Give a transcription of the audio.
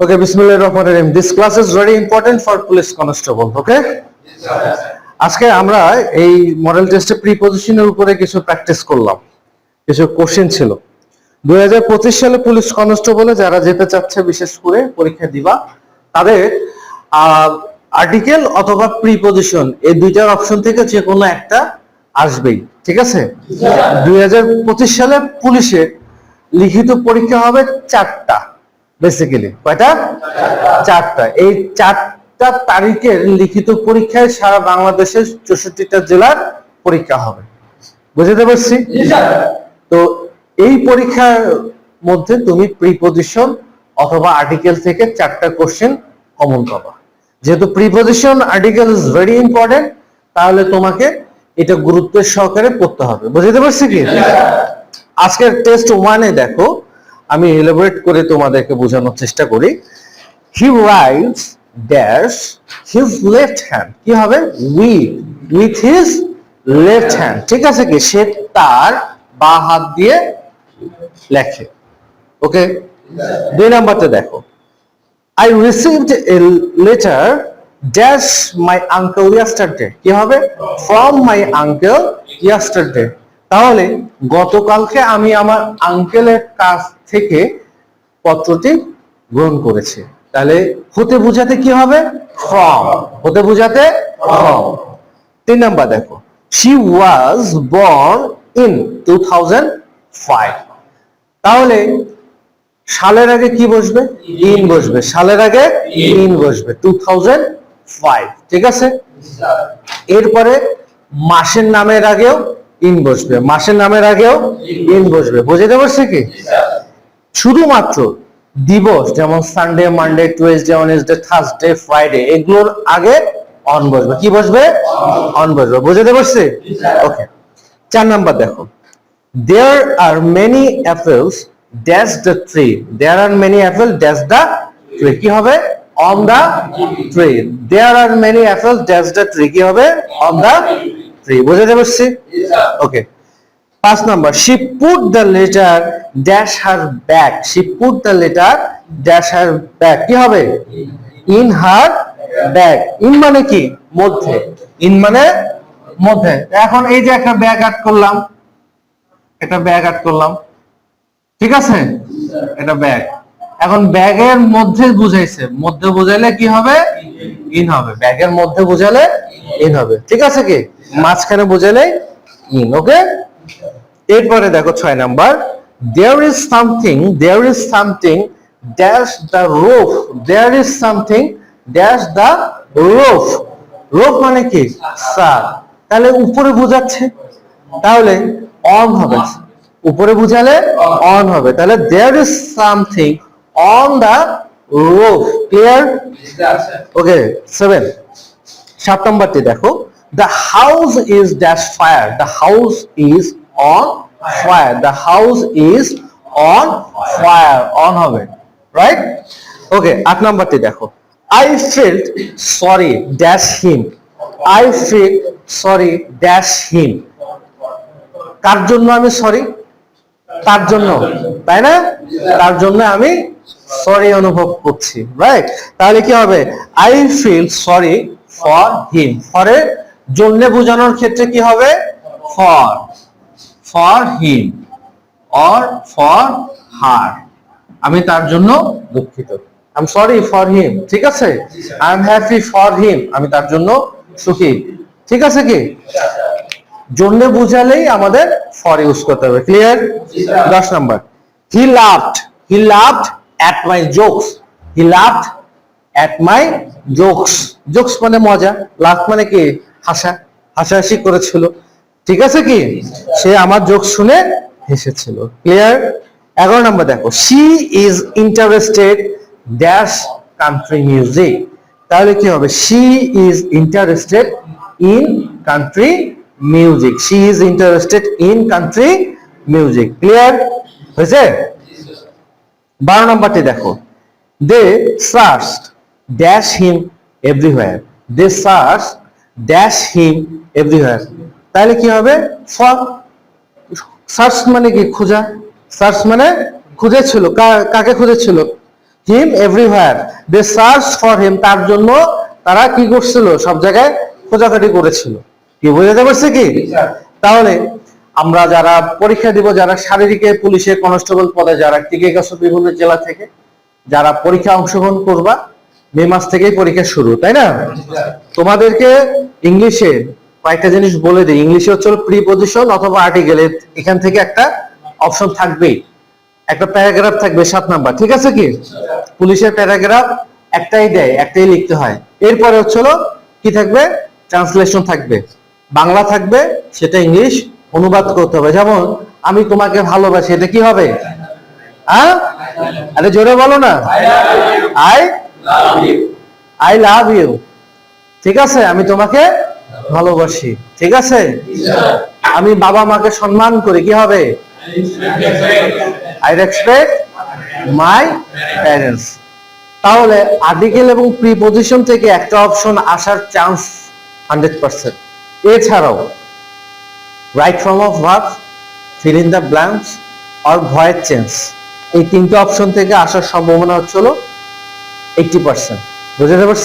Okay, Bismillah Rahman Rahim. This class is very important for police constable. Okay? আজকে আমরা এই model টেস্টে প্রিপোজিশনের উপরে কিছু প্র্যাকটিস করলাম কিছু কোশ্চেন ছিল দুই হাজার পঁচিশ সালে পুলিশ কনস্টেবলে যারা যেতে চাচ্ছে বিশেষ করে পরীক্ষা দিবা তাদের আর্টিকেল অথবা প্রিপোজিশন এই দুইটার অপশন থেকে যে কোনো একটা আসবেই ঠিক আছে দুই হাজার পঁচিশ সালে পুলিশে লিখিত পরীক্ষা হবে চারটা বেসিক্যালি কয়টা? চারটা। এই চারটা তারিখের লিখিত পরীক্ষায় সারা বাংলাদেশের চৌষট্টিটা জেলার পরীক্ষা হবে। বুঝতে পারছি? তো এই পরীক্ষার মধ্যে তুমি প্রিপোজিশন অথবা আর্টিকেল থেকে চারটা কোশ্চেন কমন পাবা। যেহেতু preposition article is very important তাহলে তোমাকে এটা গুরুত্বের সহকারে পড়তে হবে। বুঝতে পারছি কি? আজকের টেস্ট ওয়ানে দেখো আমি এলাবোরেট করে তোমাদেরকে বোঝানোর চেষ্টা করি। He writes dash his left hand কি হবে? With with his left hand ঠিক আছে কি? সে তার বা হাত দিয়ে লেখে। ওকে দুই নাম্বারটা দেখো। I received a letter dash my uncle yesterday কি হবে? ফ্রম মাই আঙ্কেল ইয়াস্টারডে তাহলে গতকালকে আমি আমার আঙ্কেলের কাছ থেকে পত্রটি গ্রহণ করেছি। তাহলে হতে বোঝাতে কি হবে? হতে বোঝাতে তিন নাম্বার দেখো। She was born in two thousand five তাহলে সালের আগে কি বসবে? ইন বসবে। সালের আগে ইন বসবে। টু থাউজেন্ড ফাইভ ঠিক আছে? এরপরে মাসের নামের আগেও ইন বসবে। মাসের নামের আগেও ইন বসবে। বুঝতে পারছি কি? শুধুমাত্র দিবস, যেমন Sunday Monday Tuesday Wednesday Thursday Friday এগুলোর আগে অন বসবে। কি বসবে? অন বসবে। বুঝতে পারছি? ওকে চার নাম্বার দেখো। There are many apples dash the tree there are many apple dash the tree কি হবে? On the tree there are many apples dash the tree কি হবে? অন দ্য ট্রি বুঝতে পারছি? ওকে পাঁচ number she put the letter dash her bag she put the letter dash her bag কি হবে? In her bag in মানে কি? মধ্যে। ইন মানে মধ্যে। এখন এই যে একটা ব্যাগ আট করলাম, একটা ব্যাগ আট করলাম, ঠিক আছে? এটা ব্যাগ এখন ব্যাগের মধ্যে বুঝাইছে। মধ্যে বুঝাইলে কি হবে? ইন হবে। ব্যাগের মধ্যে বুঝালে ইন হবে। ঠিক আছে কি? মাঝখানে বুঝালে ইন ওকে এরপরে দেখো ছয় number there is something there is something dash the roof there is something dash the roof roof মানে কি? স্যার তাহলে উপরে বোঝাচ্ছে? তাহলে অন হবে। উপরে বুঝালে অন হবে। তাহলে there is something on the roof clear okay seven সাত নম্বরটি দেখো। The house is dash fire the house is on fire the house is on fire on হবে রাইট ওকে আট নম্বরটি দেখো। I filled sorry dash him I feel sorry dash him কার জন্য আমি sorry তার জন্য, তাই না? তার জন্য আমি সরি অনুভব করছি রাইট তাহলে কি হবে? I feel sorry for him ফরের জন্য বোঝানোর ক্ষেত্রে কি হবে? For for him or for her আমি তার জন্য দুঃখিত। আই সরি ফর হিম ঠিক আছে? I am happy for him আমি তার জন্য সুখী। ঠিক আছে কি? জন্য বুঝালেই আমাদের ফর ইউজ করতে হবে। ক্লিয়ার দশ number. He laughed he laughed at my jokes he laughed at my jokes jokes মানে মজা লাভ মানে কি? হাসা, হাসাহাসি করেছিল। ঠিক আছে কি? সে আমার জোক শুনে হেসেছিল। ক্লিয়ার এগারো নাম্বার দেখো। She is interested dash country music তাহলে কি হবে? She is interested in country music she is interested in country music clear হয়েছে? বারো নম্বরটি দেখো। They search dash him everywhere they search dash him everywhere তাহলে কি হবে? ফর সার্চ মানে কি? খোঁজা। সার্চ মানে খুঁজেছিল। কাকে খুঁজেছিল? Him everywhere they search for him তার জন্য তারা কি করছিল? সব জায়গায় খোঁজাখুঁজি করেছিল। কি বোঝাতে পারছে কি? তাহলে আমরা যারা পরীক্ষা দিব, যারা শারীরিকে, পুলিশে কনস্টেবল পদে, যারা টিকে গেছো বিভিন্ন জেলা থেকে, যারা পরীক্ষা অংশগ্রহণ করবা, মে মাস থেকেই পরীক্ষা শুরু, তাই না? তোমাদেরকে ইংলিশে কয়েকটা জিনিস বলে দিই। ইংলিশে হচ্ছে প্রিপোজিশন অথবা আর্টিকেল এখান থেকে একটা অপশন থাকবেই। একটা প্যারাগ্রাফ থাকবে সাত নাম্বার। ঠিক আছে কি? পুলিশের প্যারাগ্রাফ একটাই দেয় একটাই লিখতে হয়। এরপরে হচ্ছে কি থাকবে? ট্রান্সলেশন থাকবে। বাংলা থাকবে সেটা ইংলিশ অনুবাদ করতে হবে। যেমন আমি তোমাকে ভালোবাসি এটা কি হবে? হ্যাঁ? আরে জোরে বলো না। আই আই লাভ ইউ ঠিক আছে? আমি তোমাকে ভালোবাসি। ঠিক আছে? আমি বাবা মাকে সম্মান করি। কি হবে? আই রেসপেক্ট মাই প্যারেন্টস তাহলে আর্টিকেল এবং প্রিপোজিশন থেকে একটা অপশন আসার চান্স হান্ড্রেড পার্সেন্ট এছাড়াও right form of verb fill in the blanks or voice change এই তিনটে অপশন থেকে আসার সম্ভাবনা হচ্ছিল এইটটি পার্সেন্ট পারছি